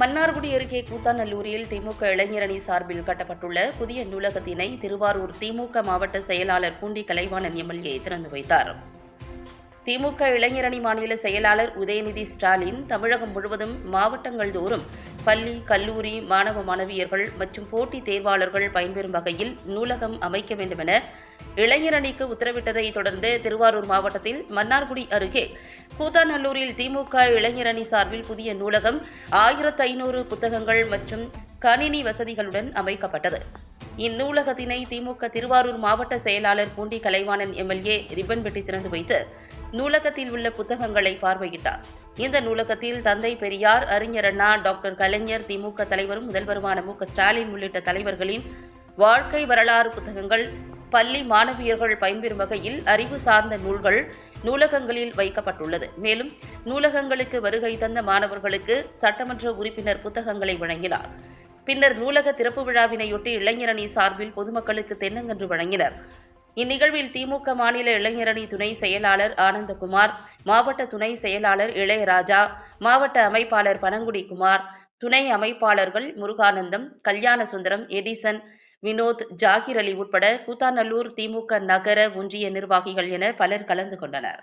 மன்னார்குடி அருகே கூத்தாநல்லூரில் திமுக இளைஞரணி சார்பில் கட்டப்பட்டுள்ள புதிய நூலகத்தினை திருவாரூர் திமுக மாவட்ட செயலாளர் பூண்டி கலைவாணன் எம்எல்ஏ திறந்து வைத்தார். திமுக இளைஞரணி மாநில செயலாளர் உதயநிதி ஸ்டாலின் தமிழகம் முழுவதும் மாவட்டங்கள் தோறும் பள்ளி கல்லூரி மாணவ மாணவியர்கள் மற்றும் போட்டித் தேர்வாளர்கள் பயன்பெறும் வகையில் நூலகம் அமைக்க வேண்டுமென இளைஞரணிக்கு உத்தரவிட்டதை தொடர்ந்து திருவாரூர் மாவட்டத்தில் மன்னார்குடி அருகே கூத்தாநல்லூரில் திமுக இளைஞரணி சார்பில் புதிய நூலகம் ஆயிரத்து ஐநூறு புத்தகங்கள் மற்றும் கணினி வசதிகளுடன் அமைக்கப்பட்டது. இந்நூலகத்தினை திமுக திருவாரூர் மாவட்ட செயலாளர் பூண்டி கலைவாணன் எம்எல்ஏ ரிப்பன் வெட்டி திறந்து வைத்து நூலகத்தில் உள்ள புத்தகங்களை பார்வையிட்டார். இந்த நூலகத்தில் தந்தை பெரியார் அறிஞர் அண்ணா டாக்டர் கலைஞர் திமுக தலைவரும் முதல்வருமான மு. ஸ்டாலின் உள்ளிட்ட தலைவர்களின் வாழ்க்கை வரலாறு புத்தகங்கள் பள்ளி மாணவியர்கள் பயன்பெறும் வகையில் அறிவு சார்ந்த நூல்கள் நூலகங்களில் வைக்கப்பட்டுள்ளது. மேலும் நூலகங்களுக்கு வருகை தந்த மாணவர்களுக்கு சட்டமன்ற உறுப்பினர் புத்தகங்களை வழங்கினார். பின்னர் நூலக திறப்பு விழாவினையொட்டி இளைஞரணி சார்பில் பொதுமக்களுக்கு தென்னங்கன்று வழங்கினர். இந்நிகழ்வில் திமுக மாநில இளைஞரணி துணை செயலாளர் ஆனந்தகுமார் மாவட்ட துணை செயலாளர் இளையராஜா மாவட்ட அமைப்பாளர் பனங்குடி குமார் துணை அமைப்பாளர்கள் முருகானந்தம் கல்யாணசுந்தரம் எடிசன் வினோத் ஜாகிர் அலி உட்பட கூத்தாநல்லூர் திமுக நகர ஒன்றிய நிர்வாகிகள் என பலர் கலந்து கொண்டனர்.